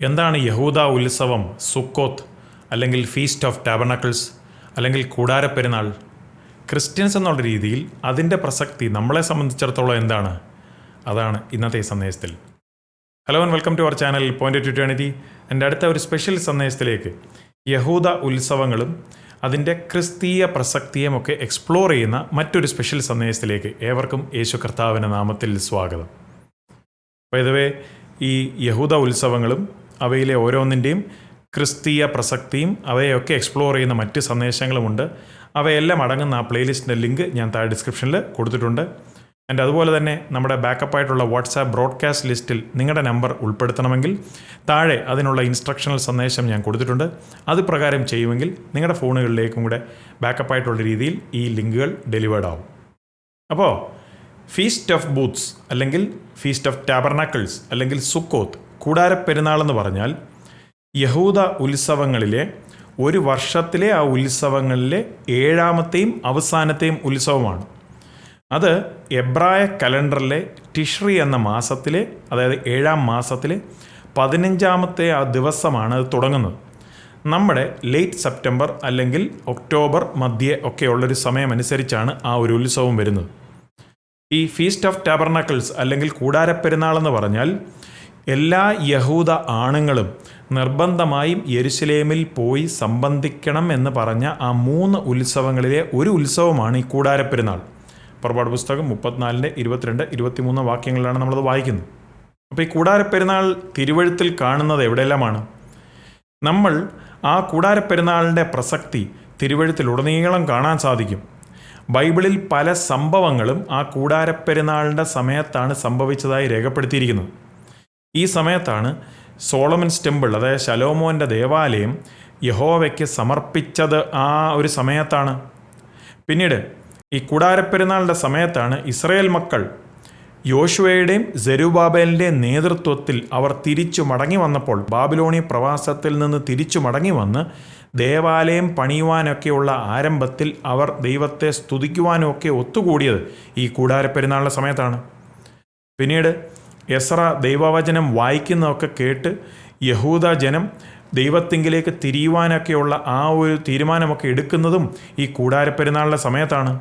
എന്താണ് യഹൂദ ഉത്സവം സുക്കോത്ത് അല്ലെങ്കിൽ ഫീസ്റ്റ് ഓഫ് ടാബർണക്കിൾസ് അല്ലെങ്കിൽ കൂടാരപ്പെരുന്നാൾ? ക്രിസ്ത്യൻസ് എന്നുള്ള രീതിയിൽ അതിന്റെ പ്രസക്തി നമ്മളെ സംബന്ധിച്ചിടത്തോളം എന്താണ്? അതാണ് ഇന്നത്തെ സന്ദേശത്തിൽ. Hello and welcome to our channel point two twenty എന്റെ അടുത്ത ഒരു സ്പെഷ്യൽ സന്ദേശത്തിലേക്ക് യഹൂദ ഉത്സവങ്ങളും അതിന്റെ ക്രിസ്തീയ പ്രസക്തിയുമൊക്കെ എക്സ്പ്ലോർ ചെയ്യുന്ന മറ്റൊരു സ്പെഷ്യൽ സന്ദേശത്തിലേക്ക് ഏവർക്കും യേശു കർത്താവിന്റെ നാമത്തിൽ സ്വാഗതം. വൈദവേ ഈ യഹൂദ ഉത്സവങ്ങളും അവയിലെ ഓരോന്നിന്റെയും ക്രിസ്തീയ പ്രസക്തിയും അവയൊക്കെ എക്സ്പ്ലോർ ചെയ്യുന്ന മറ്റ് സന്ദേശങ്ങളുമുണ്ട്. അവയെല്ലാം അടങ്ങുന്ന ആ പ്ലേലിസ്റ്റിന്റെ ലിങ്ക് ഞാൻ താഴെ ഡിസ്ക്രിപ്ഷനിൽ കൊടുത്തിട്ടുണ്ട്. ആൻഡ് അതുപോലെ തന്നെ നമ്മുടെ ബാക്കപ്പ് ആയിട്ടുള്ള വാട്സാപ്പ് ബ്രോഡ്കാസ്റ്റ് ലിസ്റ്റിൽ നിങ്ങളുടെ നമ്പർ ഉൾപ്പെടുത്തണമെങ്കിൽ താഴെ അതിനുള്ള ഇൻസ്ട്രക്ഷണൽ സന്ദേശം ഞാൻ കൊടുത്തിട്ടുണ്ട്. അത് പ്രകാരം ചെയ്യുമെങ്കിൽ നിങ്ങളുടെ ഫോണുകളിലേക്കും കൂടെ ബാക്കപ്പ് ആയിട്ടുള്ള രീതിയിൽ ഈ ലിങ്കുകൾ ഡെലിവേർഡ് ആവും. അപ്പോൾ ഫീസ്റ്റ് ഓഫ് ബൂത്ത്സ് അല്ലെങ്കിൽ ഫീസ്റ്റ് ഓഫ് ടാബർനാക്കിൾസ് അല്ലെങ്കിൽ സുക്കോത്ത് കൂടാരപ്പെരുന്നാൾ എന്ന് പറഞ്ഞാൽ യഹൂദ ഉത്സവങ്ങളിലെ ഒരു വർഷത്തിലെ ആ ഉത്സവങ്ങളിലെ ഏഴാമത്തെയും അവസാനത്തെയും ഉത്സവമാണ്. അത് എബ്രായ കലണ്ടറിലെ ടിഷ്രി എന്ന മാസത്തിലെ അതായത് ഏഴാം മാസത്തിലെ പതിനഞ്ചാമത്തെ ആ ദിവസമാണ് അത് തുടങ്ങുന്നത്. നമ്മുടെ ലേറ്റ് സെപ്റ്റംബർ അല്ലെങ്കിൽ ഒക്ടോബർ മധ്യേ ഒക്കെയുള്ളൊരു സമയമനുസരിച്ചാണ് ആ ഒരു ഉത്സവം വരുന്നത്. ഈ ഫീസ്റ്റ് ഓഫ് ടാബർണക്കിൾസ് അല്ലെങ്കിൽ കൂടാരപ്പെരുന്നാൾ എന്ന് പറഞ്ഞാൽ എല്ലാ യഹൂദ ആണുങ്ങളും നിർബന്ധമായും യെരുസലേമിൽ പോയി സംബന്ധിക്കണം എന്ന് പറഞ്ഞ ആ മൂന്ന് ഉത്സവങ്ങളിലെ ഒരു ഉത്സവമാണ് ഈ കൂടാരപ്പെരുന്നാൾ. പുറപാട് പുസ്തകം മുപ്പത്തിനാലിന്റെ ഇരുപത്തിരണ്ട് ഇരുപത്തിമൂന്ന് വാക്യങ്ങളിലാണ് നമ്മളത് വായിക്കുന്നത്. അപ്പോൾ ഈ കൂടാരപ്പെരുന്നാൾ തിരുവഴുത്തിൽ കാണുന്നത് എവിടെയെല്ലാമാണ് നമ്മൾ ആ കൂടാരപ്പെരുന്നാളിന്റെ പ്രസക്തി തിരുവഴുത്തിലുടനീളം കാണാൻ സാധിക്കും. ബൈബിളിൽ പല സംഭവങ്ങളും ആ കൂടാരപ്പെരുന്നാളിന്റെ സമയത്താണ് സംഭവിച്ചതായി രേഖപ്പെടുത്തിയിരിക്കുന്നത്. ഈ സമയത്താണ് സോളമൻ ടെമ്പിൾ അതായത് ശലോമോന്റെ ദേവാലയം യഹോവയ്ക്ക് സമർപ്പിച്ചത് ആ ഒരു സമയത്താണ്. പിന്നീട് ഈ കുടാരപ്പെരുന്നാളിന്റെ സമയത്താണ് ഇസ്രയേൽ മക്കൾ യോശുവയുടെയും ജെരുബാബേലിന്റെയും നേതൃത്വത്തിൽ അവർ തിരിച്ചു മടങ്ങി വന്നപ്പോൾ ബാബിലോണി പ്രവാസത്തിൽ നിന്ന് തിരിച്ചു മടങ്ങി വന്ന് ദേവാലയം പണിയുവാനൊക്കെയുള്ള ആരംഭത്തിൽ അവർ ദൈവത്തെ സ്തുതിക്കുവാനും ഒക്കെ ഒത്തുകൂടിയത് ഈ കൂടാരപ്പെരുന്നാളിന്റെ സമയത്താണ്. പിന്നീട് എസ്ര ദൈവവചനം വായിക്കുന്നതൊക്കെ കേട്ട് യഹൂദ ജനം ദൈവത്തിങ്കിലേക്ക് തിരിയുവാനൊക്കെയുള്ള ആ ഒരു തീരുമാനമൊക്കെ എടുക്കുന്നതും ഈ കൂടാരപ്പെരുന്നാളിന്റെ സമയത്താണ്.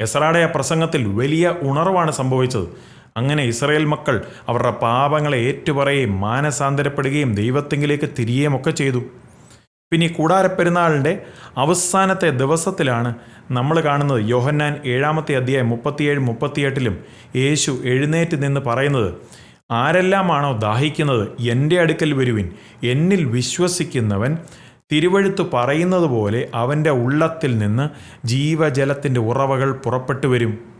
എസ്രയുടെ ആ പ്രസംഗത്തിൽ വലിയ ഉണർവാണ് സംഭവിച്ചത്. അങ്ങനെ ഇസ്രയേൽ മക്കൾ അവരുടെ പാപങ്ങളെ ഏറ്റുപറയുകയും മാനസാന്തരപ്പെടുകയും ദൈവത്തിങ്കിലേക്ക് തിരിയുകയും ഒക്കെ ചെയ്തു. പിന്നെ ഈ കൂടാരപ്പെരുന്നാളിന്റെ അവസാനത്തെ ദിവസത്തിലാണ് നമ്മൾ കാണുന്നത് യോഹന്നാൻ ഏഴാമത്തെ അധ്യായം മുപ്പത്തിയേഴ് മുപ്പത്തിയെട്ടിലും യേശു എഴുന്നേറ്റ് നിന്ന് പറയുന്നത് ആരെല്ലാമാണോ ദാഹിക്കുന്നത്? എന്റെ അടുക്കൽ വരുവിൻ. എന്നിൽ വിശ്വസിക്കുന്നവൻ തിരുവഴുത്ത് പറയുന്നത് പോലെ അവന്റെ ഉള്ളത്തിൽ നിന്ന് ജീവജലത്തിന്റെ ഉറവകൾ പുറപ്പെട്ടു വരും.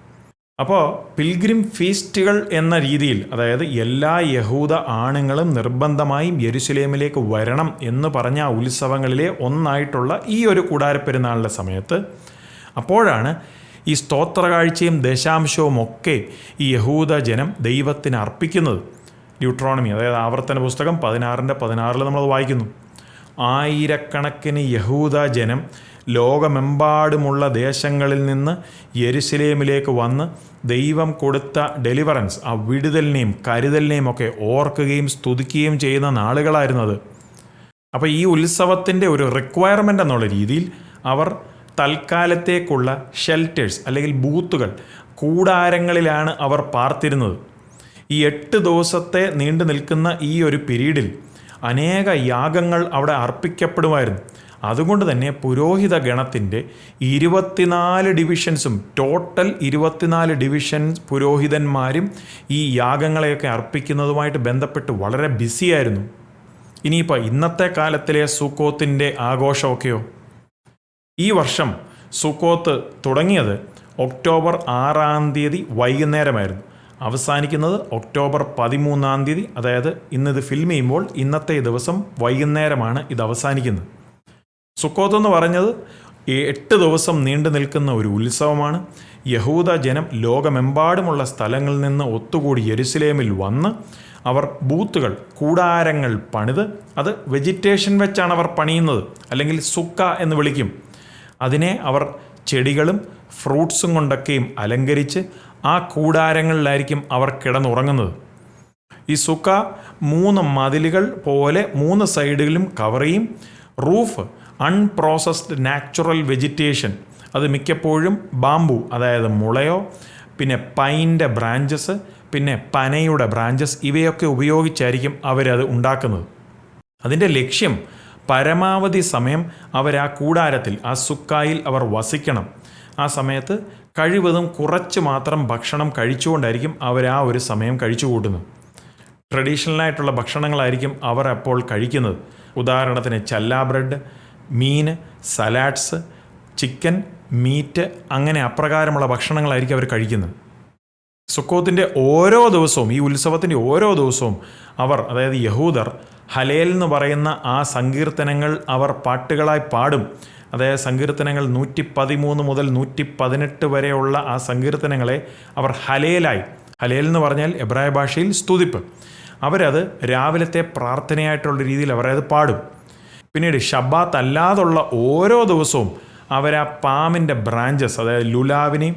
അപ്പോൾ പിൽഗ്രിം ഫീസ്റ്റുകൾ എന്ന രീതിയിൽ അതായത് എല്ലാ യഹൂദ ആണുങ്ങളും നിർബന്ധമായും യെരുസലേമിലേക്ക് വരണം എന്ന് പറഞ്ഞ ഉത്സവങ്ങളിലെ ഒന്നായിട്ടുള്ള ഈ ഒരു കൂടാരപ്പെരുന്നാളിന്റെ സമയത്ത് അപ്പോഴാണ് ഈ സ്തോത്രകാഴ്ചയും ദശാംശവും ഒക്കെ ഈ യഹൂദ ജനം ദൈവത്തിന് അർപ്പിക്കുന്നത്. ന്യൂട്രോണമി അതായത് ആവർത്തന പുസ്തകം പതിനാറിന്റെ പതിനാറിൽ നമ്മൾ വായിക്കുന്നു. ആയിരക്കണക്കിന് യഹൂദ ജനം ലോകമെമ്പാടുമുള്ള ദേശങ്ങളിൽ നിന്ന് യെരുസലേമിലേക്ക് വന്ന് ദൈവം കൊടുത്ത ഡെലിവറൻസ് ആ വിടുതലിനെയും കരുതലിനെയും ഒക്കെ ഓർക്കുകയും സ്തുതിക്കുകയും ചെയ്യുന്ന നാളുകളായിരുന്നത് അപ്പോൾ ഈ ഉത്സവത്തിന്റെ ഒരു റിക്വയർമെന്റ് എന്നുള്ള രീതിയിൽ അവർ തൽക്കാലത്തേക്കുള്ള ഷെൽട്ടേഴ്സ് അല്ലെങ്കിൽ ബൂത്തുകൾ കൂടാരങ്ങളിലാണ് അവർ പാർത്തിരുന്നത്. ഈ എട്ട് ദിവസത്തെ നീണ്ടു നിൽക്കുന്ന ഈ ഒരു പീരീഡിൽ അനേക യാഗങ്ങൾ അവിടെ അർപ്പിക്കപ്പെടുമായിരുന്നു. അതുകൊണ്ട് തന്നെ പുരോഹിത ഗണത്തിന്റെ ഇരുപത്തിനാല് ഡിവിഷൻസും ടോട്ടൽ ഇരുപത്തിനാല് ഡിവിഷൻ പുരോഹിതന്മാരും ഈ യാഗങ്ങളെയൊക്കെ അർപ്പിക്കുന്നതുമായിട്ട് ബന്ധപ്പെട്ട് വളരെ ബിസിയായിരുന്നു. ഇനിയിപ്പോൾ ഇന്നത്തെ കാലത്തിലെ സുക്കോത്തിന്റെ ആഘോഷമൊക്കെയോ? ഈ വർഷം സുക്കോത്ത് തുടങ്ങിയത് ഒക്ടോബർ ആറാം തീയതി വൈകുന്നേരമായിരുന്നു. അവസാനിക്കുന്നത് ഒക്ടോബർ പതിമൂന്നാം തീയതി. അതായത് ഇന്നിത് ഫിൽം ചെയ്യുമ്പോൾ ഇന്നത്തെ ദിവസം വൈകുന്നേരമാണ് ഇത് അവസാനിക്കുന്നത്. സുക്കോത്ത് എന്ന് പറഞ്ഞത് എട്ട് ദിവസം നീണ്ടു നിൽക്കുന്ന ഒരു ഉത്സവമാണ്. യഹൂദ ജനം ലോകമെമ്പാടുമുള്ള സ്ഥലങ്ങളിൽ നിന്ന് ഒത്തുകൂടി യെരുസലേമിൽ വന്ന് അവർ ബൂത്തുകൾ കൂടാരങ്ങൾ പണിത് അത് വെജിറ്റേഷൻ വെച്ചാണ് അവർ പണിയുന്നത് അല്ലെങ്കിൽ സുക്ക എന്ന് വിളിക്കും. അതിനെ അവർ ചെടികളും ഫ്രൂട്ട്സും കൊണ്ടൊക്കെയും അലങ്കരിച്ച് ആ കൂടാരങ്ങളിലായിരിക്കും അവർ കിടന്നുറങ്ങുന്നത്. ഈ സുക്ക മൂന്ന് മതിലുകൾ പോലെ മൂന്ന് സൈഡുകളിലും കവർ ചെയ്യും. റൂഫ് അൺപ്രോസസ്ഡ് നാച്ചുറൽ വെജിറ്റേഷൻ അത് മിക്കപ്പോഴും ബാമ്പു അതായത് മുളയോ പിന്നെ പൈന്റെ ബ്രാഞ്ചസ് പിന്നെ പനയുടെ ബ്രാഞ്ചസ് ഇവയൊക്കെ ഉപയോഗിച്ചായിരിക്കും അവരത് ഉണ്ടാക്കുന്നത്. അതിന്റെ ലക്ഷ്യം പരമാവധി സമയം അവർ ആ കൂടാരത്തിൽ ആ സുക്കായിൽ അവർ വസിക്കണം. ആ സമയത്ത് കഴിവതും കുറച്ച് മാത്രം ഭക്ഷണം കഴിച്ചുകൊണ്ടായിരിക്കും അവർ ആ ഒരു സമയം കഴിച്ചു കൂട്ടുന്നത് ട്രഡീഷണലായിട്ടുള്ള ഭക്ഷണങ്ങളായിരിക്കും അവർ അപ്പോൾ കഴിക്കുന്നത്. ഉദാഹരണത്തിന് ചല്ലാ ബ്രെഡ് മീൻ സലാഡ്സ് ചിക്കൻ മീറ്റ് അങ്ങനെ അപ്രകാരമുള്ള ഭക്ഷണങ്ങളായിരിക്കും അവർ കഴിക്കുന്നത്. സുക്കോത്തിന്റെ ഓരോ ദിവസവും ഈ ഉത്സവത്തിന്റെ ഓരോ ദിവസവും അവർ അതായത് യഹൂദർ ഹലേൽ എന്ന് പറയുന്ന ആ സങ്കീർത്തനങ്ങൾ അവർ പാട്ടുകളായി പാടും. അതായത് സങ്കീർത്തനങ്ങൾ നൂറ്റി പതിമൂന്ന് മുതൽ നൂറ്റി പതിനെട്ട് വരെയുള്ള ആ സങ്കീർത്തനങ്ങളെ അവർ ഹലേലായി. ഹലേൽ എന്ന് പറഞ്ഞാൽ എബ്രായ ഭാഷയിൽ സ്തുതിപ്പ്. അവരത് രാവിലത്തെ പ്രാർത്ഥനയായിട്ടുള്ള രീതിയിൽ അവരത് പാടും. പിന്നീട് ഷബാത്ത് അല്ലാതുള്ള ഓരോ ദിവസവും അവർ ആ പാമിന്റെ ബ്രാഞ്ചസ് അതായത് ലുലാവിനി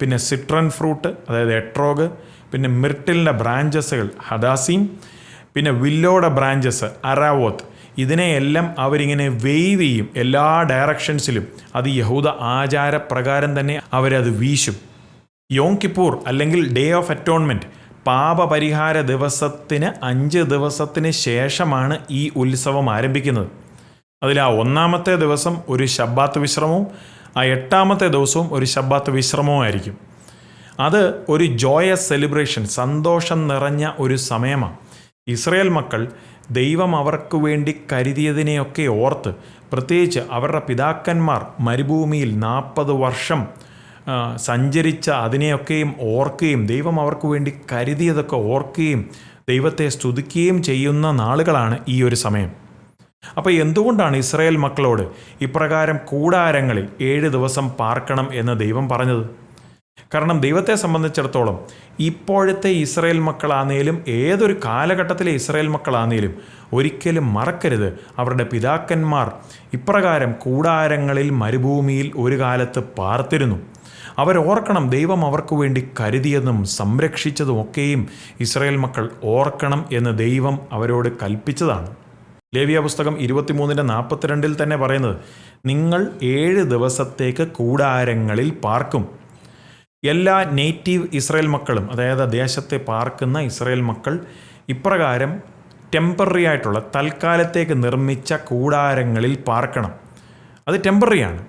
പിന്നെ സിട്രൺ ഫ്രൂട്ട് അതായത് എട്രോഗ് പിന്നെ മിർട്ടിലിന്റെ ബ്രാഞ്ചസുകൾ ഹദാസീം പിന്നെ വില്ലോയുടെ ബ്രാഞ്ചസ് അറാവോത്ത് ഇതിനെയെല്ലാം അവരിങ്ങനെ വെയ്വ് ചെയ്യും. എല്ലാ ഡയറക്ഷൻസിലും അത് യഹൂദ ആചാരപ്രകാരം തന്നെ അവരത് വീശും. യോം കിപ്പൂർ അല്ലെങ്കിൽ ഡേ ഓഫ് അറ്റോൺമെന്റ് പാപപരിഹാര ദിവസത്തിന് അഞ്ച് ദിവസത്തിന് ശേഷമാണ് ഈ ഉത്സവം ആരംഭിക്കുന്നത്. അതിൽ ആ ഒന്നാമത്തെ ദിവസം ഒരു ശബ്ബാത്ത് വിശ്രമവും ആ എട്ടാമത്തെ ദിവസവും ഒരു ശബ്ബാത്ത് വിശ്രമവും ആയിരിക്കും. അത് ഒരു ജോയസ് സെലിബ്രേഷൻ സന്തോഷം നിറഞ്ഞ ഒരു സമയമാണ്. ഇസ്രയേൽ മക്കൾ ദൈവം അവർക്ക് വേണ്ടി കരുതിയതിനെയൊക്കെ ഓർത്ത് പ്രത്യേകിച്ച് അവരുടെ പിതാക്കന്മാർ മരുഭൂമിയിൽ നാൽപ്പത് വർഷം സഞ്ചരിച്ച അതിനെയൊക്കെയും ഓർക്കുകയും ദൈവം അവർക്ക് വേണ്ടി കരുതിയതൊക്കെ ഓർക്കുകയും ദൈവത്തെ സ്തുതിക്കുകയും ചെയ്യുന്ന നാളുകളാണ് ഈ ഒരു സമയം. അപ്പോൾ എന്തുകൊണ്ടാണ് ഇസ്രായേൽ മക്കളോട് ഇപ്രകാരം കൂടാരങ്ങളിൽ ഏഴ് ദിവസം പാർക്കണം എന്ന് ദൈവം പറഞ്ഞത്? കാരണം ദൈവത്തെ സംബന്ധിച്ചിടത്തോളം ഇപ്പോഴത്തെ ഇസ്രായേൽ മക്കളാന്നേലും ഏതൊരു കാലഘട്ടത്തിലെ ഇസ്രായേൽ മക്കളാന്നേലും ഒരിക്കലും മറക്കരുത്. അവരുടെ പിതാക്കന്മാർ ഇപ്രകാരം കൂടാരങ്ങളിൽ മരുഭൂമിയിൽ ഒരു കാലത്ത് പാർത്തിരുന്നു. അവരോർക്കണം ദൈവം അവർക്ക് വേണ്ടി കരുതിയതും സംരക്ഷിച്ചതും ഒക്കെയും ഇസ്രായേൽ മക്കൾ ഓർക്കണം എന്ന് ദൈവം അവരോട് കൽപ്പിച്ചതാണ്. ലേവിയ പുസ്തകം ഇരുപത്തിമൂന്നിന്റെ നാൽപ്പത്തിരണ്ടിൽ തന്നെ പറയുന്നത് നിങ്ങൾ ഏഴ് ദിവസത്തേക്ക് കൂടാരങ്ങളിൽ പാർക്കും. എല്ലാ നേറ്റീവ് ഇസ്രയേൽ മക്കളും അതായത് ദേശത്തെ പാർക്കുന്ന ഇസ്രയേൽ മക്കൾ ഇപ്രകാരം ടെമ്പററി ആയിട്ടുള്ള തൽക്കാലത്തേക്ക് നിർമ്മിച്ച കൂടാരങ്ങളിൽ പാർക്കണം. അത് ടെമ്പററിയാണ്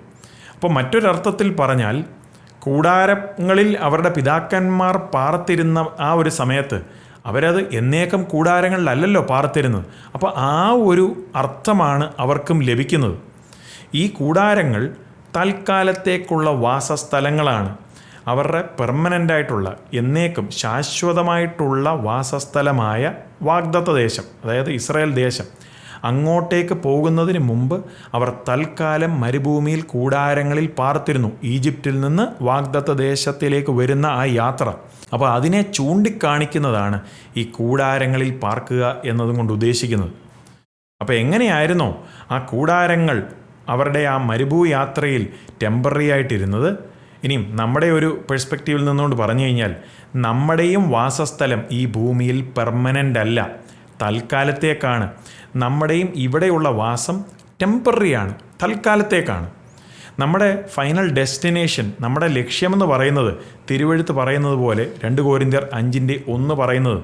അപ്പോൾ മറ്റൊരർത്ഥത്തിൽ പറഞ്ഞാൽ കൂടാരങ്ങളിൽ അവരുടെ പിതാക്കന്മാർ പാർത്തിരുന്ന ആ ഒരു സമയത്ത് അവരത് എന്നേക്കും കൂടാരങ്ങളിലല്ലല്ലോ പാർത്തിരുന്നത്. അപ്പോൾ ആ ഒരു അർത്ഥമാണ് അവർക്കും ലഭിക്കുന്നത്. ഈ കൂടാരങ്ങൾ തൽക്കാലത്തേക്കുള്ള വാസസ്ഥലങ്ങളാണ്. അവരുടെ പെർമനന്റ് ആയിട്ടുള്ള എന്നേക്കും ശാശ്വതമായിട്ടുള്ള വാസസ്ഥലമായ വാഗ്ദത്ത ദേശം അതായത് ഇസ്രായേൽ ദേശം. അങ്ങോട്ടേക്ക് പോകുന്നതിന് മുമ്പ് അവർ തൽക്കാലം മരുഭൂമിയിൽ കൂടാരങ്ങളിൽ പാർത്തിരുന്നു. ഈജിപ്തിൽ നിന്ന് വാഗ്ദത്ത ദേശത്തിലേക്ക് വരുന്ന ആ യാത്ര. അപ്പോൾ അതിനെ ചൂണ്ടിക്കാണിക്കുന്നതാണ് ഈ കൂടാരങ്ങളിൽ പാർക്കുക എന്നതും കൊണ്ട് ഉദ്ദേശിക്കുന്നത്. അപ്പോൾ എങ്ങനെയായിരുന്നോ ആ കൂടാരങ്ങൾ അവരുടെ ആ മരുഭൂ യാത്രയിൽ ടെമ്പററി ആയിട്ടിരുന്നത്? ഇനിയും നമ്മുടെ ഒരു പെർസ്പെക്റ്റീവിൽ നിന്നുകൊണ്ട് പറഞ്ഞു കഴിഞ്ഞാൽ നമ്മുടെയും വാസസ്ഥലം ഈ ഭൂമിയിൽ പെർമനന്റ് അല്ല. തൽക്കാലത്തേക്കാണ്. നമ്മുടെയും ഇവിടെയുള്ള വാസം ടെമ്പററിയാണ് തൽക്കാലത്തേക്കാണ്. നമ്മുടെ ഫൈനൽ ഡെസ്റ്റിനേഷൻ നമ്മുടെ ലക്ഷ്യമെന്ന് പറയുന്നത് തിരുവഴുത്ത് പറയുന്നത് പോലെ രണ്ട് കോരിന്ത്യർ അഞ്ചിന്റെ ഒന്ന് പറയുന്നത്.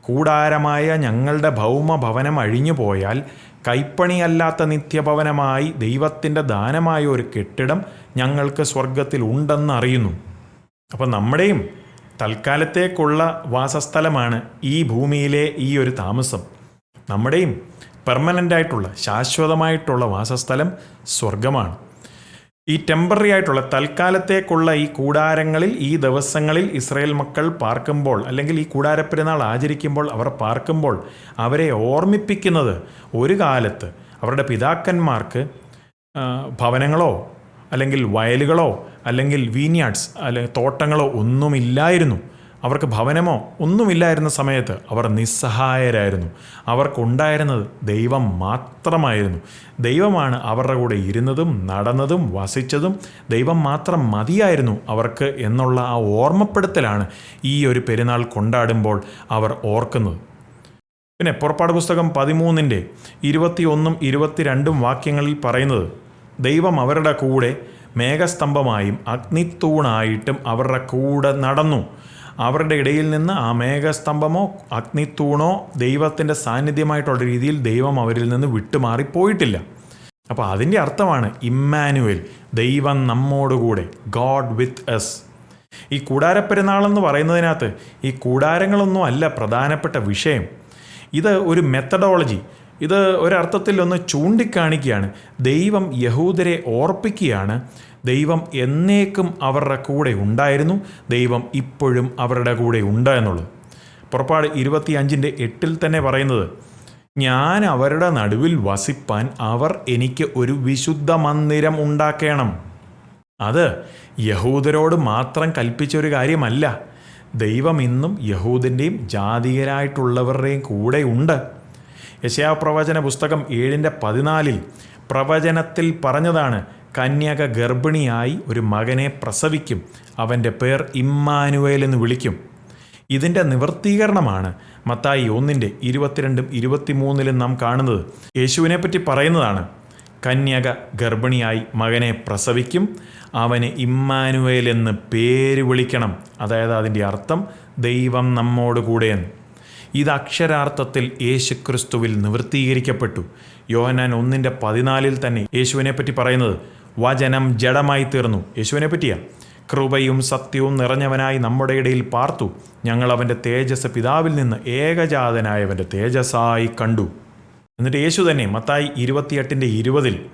കൂടാരമായ ഞങ്ങളുടെ ഭൗമഭവനം അഴിഞ്ഞു പോയാൽ കൈപ്പണിയല്ലാത്ത നിത്യഭവനമായി ദൈവത്തിന്റെ ദാനമായ ഒരു കെട്ടിടം ഞങ്ങൾക്ക് സ്വർഗത്തിൽ ഉണ്ടെന്ന് അറിയുന്നു. അപ്പോൾ നമ്മുടെയും തൽക്കാലത്തേക്കുള്ള വാസസ്ഥലമാണ് ഈ ഭൂമിയിലെ ഈ ഒരു താമസം. നമ്മുടെയും പെർമനന്റായിട്ടുള്ള ശാശ്വതമായിട്ടുള്ള വാസസ്ഥലം സ്വർഗമാണ് ഈ ടെമ്പററി ആയിട്ടുള്ള തൽക്കാലത്തേക്കുള്ള ഈ കൂടാരങ്ങളിൽ ഈ ദിവസങ്ങളിൽ ഇസ്രയേൽ മക്കൾ പാർക്കുമ്പോൾ അല്ലെങ്കിൽ ഈ കൂടാരപ്പെരുന്നാൾ ആചരിക്കുമ്പോൾ അവർ പാർക്കുമ്പോൾ അവരെ ഓർമ്മിപ്പിക്കുന്നത് ഒരു കാലത്ത് അവരുടെ പിതാക്കന്മാർക്ക് ഭവനങ്ങളോ അല്ലെങ്കിൽ വയലുകളോ അല്ലെങ്കിൽ വീനിയാർഡ്സ് അല്ലെങ്കിൽ തോട്ടങ്ങളോ ഒന്നുമില്ലായിരുന്നു. അവർക്ക് ഭവനമോ ഒന്നുമില്ലായിരുന്ന സമയത്ത് അവർ നിസ്സഹായരായിരുന്നു. അവർക്കുണ്ടായിരുന്നത് ദൈവം മാത്രമായിരുന്നു. ദൈവമാണ് അവരുടെ കൂടെ ഇരുന്നതും നടന്നതും വസിച്ചതും ദൈവം മാത്രം മതിയായിരുന്നു അവർക്ക് എന്നുള്ള ആ ഓർമ്മപ്പെടുത്തലാണ് ഈ ഒരു പെരുന്നാൾ കൊണ്ടാടുമ്പോൾ അവർ ഓർക്കുന്നത്. പിന്നെ പുറപ്പാട് പുസ്തകം പതിമൂന്നിന്റെ ഇരുപത്തിയൊന്നും ഇരുപത്തിരണ്ടും വാക്യങ്ങളിൽ പറയുന്നത് ദൈവം അവരുടെ കൂടെ മേഘസ്തംഭമായും അഗ്നിത്തൂണായിട്ടും അവരുടെ കൂടെ നടന്നു. അവരുടെ ഇടയിൽ നിന്ന് ആ മേഘസ്തംഭമോ അഗ്നിത്തൂണോ ദൈവത്തിന്റെ സാന്നിധ്യമായിട്ടുള്ള രീതിയിൽ ദൈവം അവരിൽ നിന്ന് വിട്ടുമാറി പോയിട്ടില്ല. അപ്പോൾ അതിന്റെ അർത്ഥമാണ് ഇമ്മാനുവൽ ദൈവം നമ്മോടുകൂടെ ഗോഡ് വിത്ത് എസ് ഈ കൂടാരപ്പെരുന്നാളെന്ന് പറയുന്നതിനകത്ത് ഈ കൂടാരങ്ങളൊന്നും അല്ല പ്രധാനപ്പെട്ട വിഷയം. ഇത് ഒരു മെത്തഡോളജി ഇത് ഒരർത്ഥത്തിൽ ഒന്ന് ചൂണ്ടിക്കാണിക്കുകയാണ്. ദൈവം യഹൂദരെ ഓർപ്പിക്കുകയാണ്. ദൈവം എന്നേക്കും അവരുടെ കൂടെ ഉണ്ടായിരുന്നു. ദൈവം ഇപ്പോഴും അവരുടെ കൂടെ ഉണ്ട് എന്നുള്ളത്. പുറപ്പാട് ഇരുപത്തി അഞ്ചിന്റെ എട്ടിൽ തന്നെ പറയുന്നത് ഞാൻ അവരുടെ നടുവിൽ വസിപ്പാൻ അവർ എനിക്ക് ഒരു വിശുദ്ധ മന്ദിരം ഉണ്ടാക്കണം. അത് യഹൂദരോട് മാത്രം കൽപ്പിച്ച ഒരു കാര്യമല്ല. ദൈവം ഇന്നും യഹൂദിന്റെയും ജാതീയരായിട്ടുള്ളവരുടെയും കൂടെ ഉണ്ട്. യശയാ പ്രവചന പുസ്തകം ഏഴിന്റെ പതിനാലിൽ പ്രവചനത്തിൽ പറഞ്ഞതാണ് കന്യക ഗർഭിണിയായി ഒരു മകനെ പ്രസവിക്കും അവന്റെ പേർ ഇമ്മാനുവേൽ എന്ന് വിളിക്കും. ഇതിന്റെ നിവർത്തീകരണമാണ് മത്തായി ഒന്നിന്റെ ഇരുപത്തിരണ്ടും ഇരുപത്തിമൂന്നിലും നാം കാണുന്നത്. യേശുവിനെ പറ്റി പറയുന്നതാണ് കന്യക ഗർഭിണിയായി മകനെ പ്രസവിക്കും അവന് ഇമ്മാനുവേൽ എന്ന് പേര് വിളിക്കണം. അതായത് അതിന്റെ അർത്ഥം ദൈവം നമ്മോട് കൂടെയെന്ന്. ഇത് അക്ഷരാർത്ഥത്തിൽ യേശുക്രിസ്തുവിൽ നിവൃത്തീകരിക്കപ്പെട്ടു. യോഹനാൻ ഒന്നിന്റെ പതിനാലിൽ തന്നെ യേശുവിനെ പറ്റി പറയുന്നത് വചനം ജഡമായി തീർന്നു യേശുവിനെ പറ്റിയാ കൃപയും സത്യവും നിറഞ്ഞവനായി നമ്മുടെ ഇടയിൽ പാർത്തു. ഞങ്ങൾ അവന്റെ തേജസ് പിതാവിൽ നിന്ന് ഏകജാതനായവന്റെ തേജസ്സായി കണ്ടു. എന്നിട്ട് യേശു തന്നെ മത്തായി ഇരുപത്തിയെട്ടിന്റെ ഇരുപതിൽ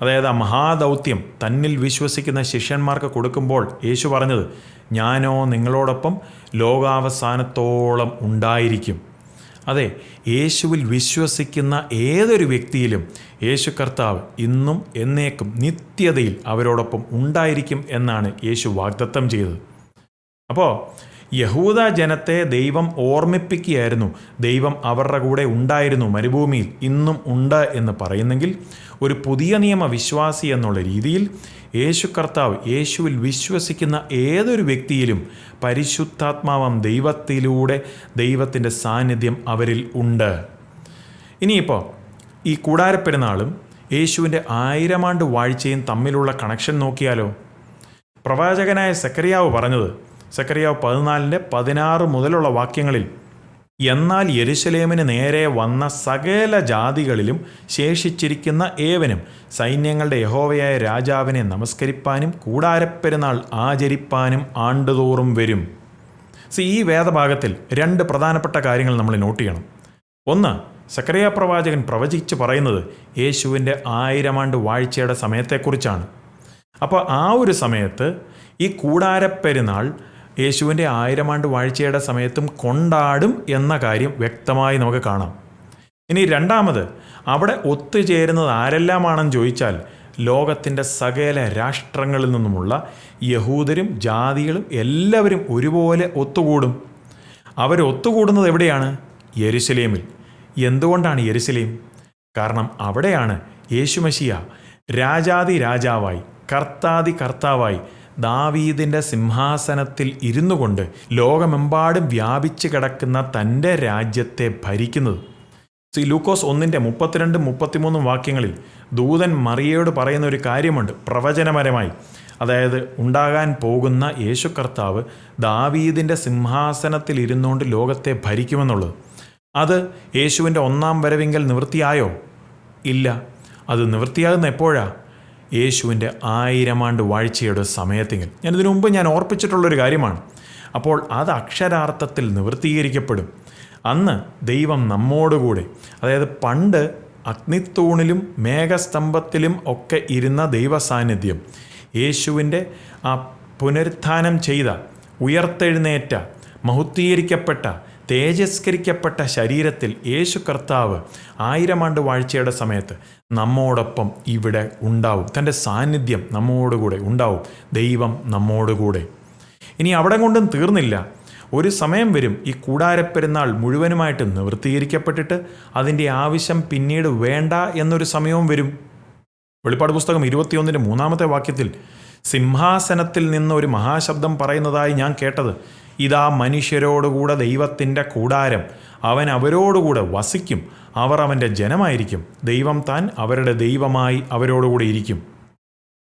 അതായത് ആ മഹാദൗത്യം തന്നിൽ വിശ്വസിക്കുന്ന ശിഷ്യന്മാർക്ക് കൊടുക്കുമ്പോൾ യേശു പറഞ്ഞത് ഞാനോ നിങ്ങളോടൊപ്പം ലോകാവസാനത്തോളം ഉണ്ടായിരിക്കും. അതെ യേശുവിൽ വിശ്വസിക്കുന്ന ഏതൊരു വ്യക്തിയിലും യേശു കർത്താവ് ഇന്നും എന്നേക്കും നിത്യതയിൽ അവരോടൊപ്പം ഉണ്ടായിരിക്കും എന്നാണ് യേശു വാഗ്ദത്തം ചെയ്തത്. അപ്പോൾ യഹൂദ ജനത്തെ ദൈവം ഓർമ്മിപ്പിക്കുകയായിരുന്നു. ദൈവം അവരുടെ കൂടെ ഉണ്ടായിരുന്നു മരുഭൂമിയിൽ. ഇന്നും ഉണ്ട് എന്ന് പറയുന്നെങ്കിൽ ഒരു പുതിയ നിയമ വിശ്വാസി എന്നുള്ള രീതിയിൽ യേശു കർത്താവ് യേശുവിൽ വിശ്വസിക്കുന്ന ഏതൊരു വ്യക്തിയിലും പരിശുദ്ധാത്മാവം ദൈവത്തിലൂടെ ദൈവത്തിന്റെ സാന്നിധ്യം അവരിൽ ഉണ്ട്. ഇനിയിപ്പോൾ ഈ കൂടാരപ്പെരുന്നാളും യേശുവിന്റെ ആയിരമാണ്ട് വാഴ്ചയും തമ്മിലുള്ള കണക്ഷൻ നോക്കിയാലോ? പ്രവാചകനായ സക്കറിയാവ് പറഞ്ഞത് സക്കറിയാവ് പതിനാലിന്റെ പതിനാറ് മുതലുള്ള വാക്യങ്ങളിൽ എന്നാൽ യെരുശലേമിന് നേരെ വന്ന സകല ജാതികളിലും ശേഷിച്ചിരിക്കുന്ന ഏവനും സൈന്യങ്ങളുടെ യഹോവയായ രാജാവിനെ നമസ്കരിപ്പാനും കൂടാരപ്പെരുന്നാൾ ആചരിപ്പാനും ആണ്ടുതോറും വരും. സി ഈ വേദഭാഗത്തിൽ രണ്ട് പ്രധാനപ്പെട്ട കാര്യങ്ങൾ നമ്മൾ നോട്ട് ചെയ്യണം. ഒന്ന് സക്കറിയ പ്രവാചകൻ പ്രവചിച്ച് പറയുന്നത് യേശുവിന്റെ ആയിരമാണ്ട് വാഴ്ചയുടെ സമയത്തെക്കുറിച്ചാണ്. അപ്പോൾ ആ ഒരു സമയത്ത് ഈ കൂടാരപ്പെരുന്നാൾ യേശുവിന്റെ ആയിരം ആണ്ട് വാഴ്ചയുടെ സമയത്തും കൊണ്ടാടും എന്ന കാര്യം വ്യക്തമായി നമുക്ക് കാണാം. ഇനി രണ്ടാമത് അവിടെ ഒത്തുചേരുന്നത് ആരെല്ലാമാണെന്ന് ചോദിച്ചാൽ ലോകത്തിന്റെ സകല രാഷ്ട്രങ്ങളിൽ നിന്നുമുള്ള യഹൂദരും ജാതികളും എല്ലാവരും ഒരുപോലെ ഒത്തുകൂടും. അവർ ഒത്തുകൂടുന്നത് എവിടെയാണ്? യെരുശലേമിൽ. എന്തുകൊണ്ടാണ് യെരുശലേം? കാരണം അവിടെയാണ് യേശുമശിയ രാജാതി രാജാവായി കർത്താതി കർത്താവായി ദാവീദിന്റെ സിംഹാസനത്തിൽ ഇരുന്നു കൊണ്ട് ലോകമെമ്പാടും വ്യാപിച്ചു കിടക്കുന്ന തന്റെ രാജ്യത്തെ ഭരിക്കുന്നത്. ശ്രീ ലൂക്കോസ് ഒന്നിന്റെ മുപ്പത്തിരണ്ടും മുപ്പത്തിമൂന്നും വാക്യങ്ങളിൽ ദൂതൻ മറിയയോട് പറയുന്ന ഒരു കാര്യമുണ്ട് പ്രവചനപരമായി. അതായത് ഉണ്ടാകാൻ പോകുന്ന യേശു കർത്താവ് ദാവീദിന്റെ സിംഹാസനത്തിൽ ഇരുന്നുകൊണ്ട് ലോകത്തെ ഭരിക്കുമെന്നുള്ളത്. അത് യേശുവിന്റെ ഒന്നാം വരവിങ്കൽ നിവൃത്തിയായോ? ഇല്ല. അത് നിവൃത്തിയാകുന്ന എപ്പോഴാ? യേശുവിന്റെ ആയിരമാണ്ട് വാഴ്ചയുടെ സമയത്തെങ്കിൽ ഞാൻ ഇതിനു മുമ്പ് ഞാൻ ഓർപ്പിച്ചിട്ടുള്ളൊരു കാര്യമാണ്. അപ്പോൾ അത് അക്ഷരാർത്ഥത്തിൽ നിവൃത്തീകരിക്കപ്പെടും അന്ന് ദൈവം നമ്മോടുകൂടെ അതായത് പണ്ട് അഗ്നിത്തൂണിലും മേഘസ്തംഭത്തിലും ഒക്കെ ഇരുന്ന ദൈവസാന്നിധ്യം യേശുവിന്റെ ആ പുനരുത്ഥാനം ചെയ്ത ഉയർത്തെഴുന്നേറ്റ മഹുദ്ധീകരിക്കപ്പെട്ട തേജസ്കരിക്കപ്പെട്ട ശരീരത്തിൽ യേശു കർത്താവ് ആയിരം ആണ്ട് വാഴ്ചയുടെ സമയത്ത് നമ്മോടൊപ്പം ഇവിടെ ഉണ്ടാവും. തന്റെ സാന്നിധ്യം നമ്മോടുകൂടെ ഉണ്ടാവും. ദൈവം നമ്മോടുകൂടെ. ഇനി അവിടെ കൊണ്ടും തീർന്നില്ല. ഒരു സമയം വരും ഈ കൂടാരപ്പെരുന്നാൾ മുഴുവനുമായിട്ട് നിവൃത്തീകരിക്കപ്പെട്ടിട്ട് അതിന്റെ ആവശ്യം പിന്നീട് വേണ്ട എന്നൊരു സമയവും വരും. വെളിപ്പാട് പുസ്തകം ഇരുപത്തിയൊന്നിന്റെ മൂന്നാമത്തെ വാക്യത്തിൽ സിംഹാസനത്തിൽ നിന്ന് ഒരു മഹാശബ്ദം പറയുന്നതായി ഞാൻ കേട്ടത്. ഇതാ മനുഷ്യരോടുകൂടെ ദൈവത്തിന്റെ കൂടാരം. അവൻ അവരോടുകൂടെ വസിക്കും. അവർ അവന്റെ ജനമായിരിക്കും. ദൈവം താൻ അവരുടെ ദൈവമായി അവരോടുകൂടെ ഇരിക്കും.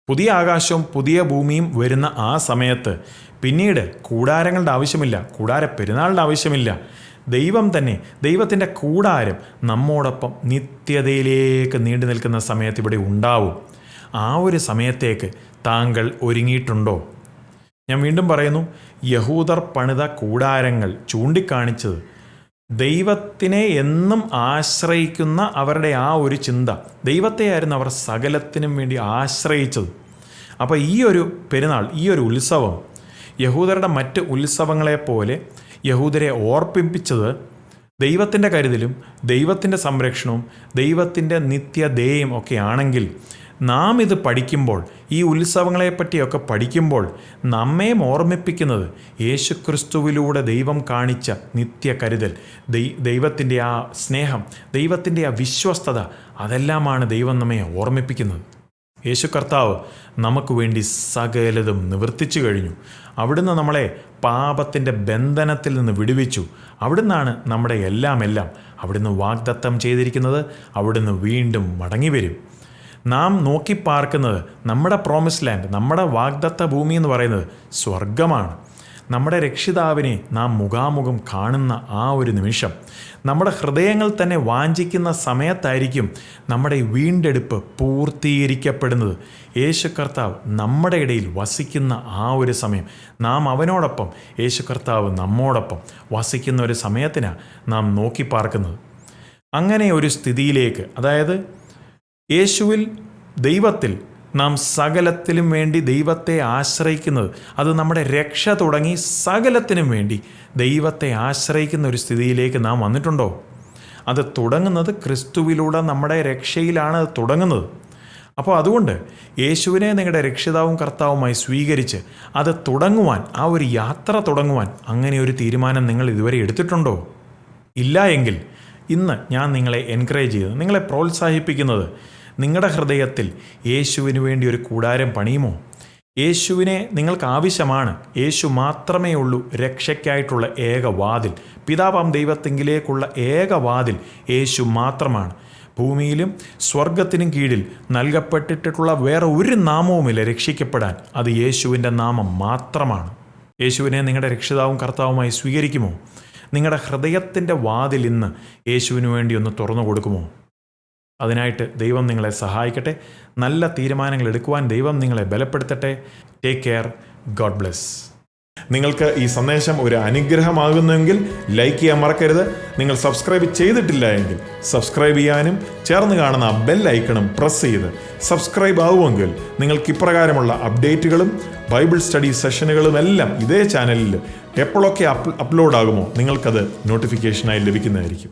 പുതിയ ആകാശവും പുതിയ ഭൂമിയും വരുന്ന ആ സമയത്ത് പിന്നീട് കൂടാരങ്ങളുടെ ആവശ്യമില്ല കൂടാര പെരുന്നാളുടെ ആവശ്യമില്ല. ദൈവം തന്നെ ദൈവത്തിന്റെ കൂടാരം നമ്മോടൊപ്പം നിത്യതയിലേക്ക് നീണ്ടു നിൽക്കുന്ന സമയത്ത് ഇവിടെ ഉണ്ടാവും. ആ ഒരു സമയത്തേക്ക് താങ്കൾ ഒരുങ്ങിയിട്ടുണ്ടോ? ഞാൻ വീണ്ടും പറയുന്നു യഹൂദർ പണിത കൂടാരങ്ങൾ ചൂണ്ടിക്കാണിച്ചത് ദൈവത്തിനെ എന്നും ആശ്രയിക്കുന്ന അവരുടെ ആ ഒരു ചിന്ത ദൈവത്തെയായിരുന്നു അവർ സകലത്തിനും വേണ്ടി ആശ്രയിച്ചത്. അപ്പോൾ ഈ ഒരു പെരുന്നാൾ ഈ ഒരു ഉത്സവം യഹൂദരുടെ മറ്റ് ഉത്സവങ്ങളെപ്പോലെ യഹൂദരെ ഓർപ്പിപ്പിച്ചത് ദൈവത്തിന്റെ കരുതലും ദൈവത്തിന്റെ സംരക്ഷണവും ദൈവത്തിന്റെ നിത്യതയും ഒക്കെ ആണെങ്കിൽ നാം ഇത് പഠിക്കുമ്പോൾ ഈ ഉത്സവങ്ങളെപ്പറ്റിയൊക്കെ പഠിക്കുമ്പോൾ നമ്മെ ഓർമ്മിപ്പിക്കുന്നത് യേശുക്രിസ്തുവിലൂടെ ദൈവം കാണിച്ച നിത്യ കരുതൽ ദൈ ദൈവത്തിന്റെ ആ സ്നേഹം ദൈവത്തിന്റെ ആ വിശ്വസ്തത അതെല്ലാമാണ് ദൈവം നമ്മെ ഓർമ്മിപ്പിക്കുന്നത്. യേശു കർത്താവ് നമുക്ക് വേണ്ടി സകലതും നിവർത്തിച്ചു കഴിഞ്ഞു. അവിടുന്ന് നമ്മളെ പാപത്തിന്റെ ബന്ധനത്തിൽ നിന്ന് വിടുവിച്ചു. അവിടുന്നാണ് നമ്മുടെ എല്ലാം എല്ലാം അവിടുന്ന് വാഗ്ദത്തം ചെയ്തിരിക്കുന്നത്. അവിടുന്ന് വീണ്ടും മടങ്ങി വരും നാം നോക്കി പാർക്കുന്നത് നമ്മുടെ പ്രോമിസ് ലാൻഡ് നമ്മുടെ വാഗ്ദത്ത ഭൂമി എന്ന് പറയുന്നത് സ്വർഗമാണ് നമ്മുടെ രക്ഷിതാവിനെ നാം മുഖാമുഖം കാണുന്ന ആ ഒരു നിമിഷം നമ്മുടെ ഹൃദയങ്ങൾ തന്നെ വാഞ്ചിക്കുന്ന സമയത്തായിരിക്കും നമ്മുടെ വീണ്ടെടുപ്പ് പൂർത്തീകരിക്കപ്പെടുന്നത്. യേശു കർത്താവ് നമ്മുടെ ഇടയിൽ വസിക്കുന്ന ആ ഒരു സമയം നാം അവനോടൊപ്പം യേശു കർത്താവ് നമ്മോടൊപ്പം വസിക്കുന്ന ഒരു സമയത്തിനാണ് നാം നോക്കി പാർക്കുന്നത്. അങ്ങനെ ഒരു സ്ഥിതിയിലേക്ക് അതായത് യേശുവിൽ ദൈവത്തിൽ നാം സകലത്തിലും വേണ്ടി ദൈവത്തെ ആശ്രയിക്കുന്നത്. അത് നമ്മുടെ രക്ഷ തുടങ്ങി സകലത്തിനും വേണ്ടി ദൈവത്തെ ആശ്രയിക്കുന്ന ഒരു സ്ഥിതിയിലേക്ക് നാം വന്നിട്ടുണ്ടോ? അത് തുടങ്ങുന്നത് ക്രിസ്തുവിലൂടെ നമ്മുടെ രക്ഷയിലാണ് അത് തുടങ്ങുന്നത്. അപ്പോൾ അതുകൊണ്ട് യേശുവിനെ നിങ്ങളുടെ രക്ഷിതാവും കർത്താവുമായി സ്വീകരിച്ച് അത് തുടങ്ങുവാൻ ആ ഒരു യാത്ര തുടങ്ങുവാൻ അങ്ങനെ ഒരു തീരുമാനം നിങ്ങൾ ഇതുവരെ എടുത്തിട്ടുണ്ടോ? ഇല്ല എങ്കിൽ ഇന്ന് ഞാൻ നിങ്ങളെ എൻകറേജ് ചെയ്ത് നിങ്ങളെ പ്രോത്സാഹിപ്പിക്കുന്നത് നിങ്ങളുടെ ഹൃദയത്തിൽ യേശുവിന് വേണ്ടി ഒരു കൂടാരം പണിയുമോ? യേശുവിനെ നിങ്ങൾക്ക് ആവശ്യമാണ്. യേശു മാത്രമേ ഉള്ളൂ രക്ഷയ്ക്കായിട്ടുള്ള ഏക വാതിൽ. പിതാവാം ദൈവത്തെങ്കിലേക്കുള്ള ഏക വാതിൽ യേശു മാത്രമാണ്. ഭൂമിയിലും സ്വർഗത്തിനും കീഴിൽ നൽകപ്പെട്ടിട്ടുള്ള വേറെ ഒരു നാമവുമില്ല രക്ഷിക്കപ്പെടാൻ. അത് യേശുവിന്റെ നാമം മാത്രമാണ്. യേശുവിനെ നിങ്ങളുടെ രക്ഷിതാവും കർത്താവുമായി സ്വീകരിക്കുമോ? നിങ്ങളുടെ ഹൃദയത്തിന്റെ വാതിൽ ഇന്ന് യേശുവിന് വേണ്ടി ഒന്ന് തുറന്നു കൊടുക്കുമോ? അതിനായിട്ട് ദൈവം നിങ്ങളെ സഹായിക്കട്ടെ. നല്ല തീരുമാനങ്ങൾ എടുക്കുവാൻ ദൈവം നിങ്ങളെ ബലപ്പെടുത്തട്ടെ. ടേക്ക് കെയർ ഗോഡ് ബ്ലെസ് നിങ്ങൾക്ക് ഈ സന്ദേശം ഒരു അനുഗ്രഹമാകുന്നുവെങ്കിൽ ലൈക്ക് ചെയ്യാൻ മറക്കരുത്. നിങ്ങൾ സബ്സ്ക്രൈബ് ചെയ്തിട്ടില്ല എങ്കിൽ സബ്സ്ക്രൈബ് ചെയ്യാനും ചേർന്ന് കാണുന്ന ബെൽ ഐക്കണും പ്രസ് ചെയ്ത് സബ്സ്ക്രൈബ് ആവുമെങ്കിൽ നിങ്ങൾക്ക് ഇപ്രകാരമുള്ള അപ്ഡേറ്റുകളും ബൈബിൾ സ്റ്റഡി സെഷനുകളും എല്ലാം ഇതേ ചാനലിൽ എപ്പോഴൊക്കെ അപ്ലോഡ് ആകുമോ നിങ്ങൾക്കത് നോട്ടിഫിക്കേഷനായി ലഭിക്കുന്നതായിരിക്കും.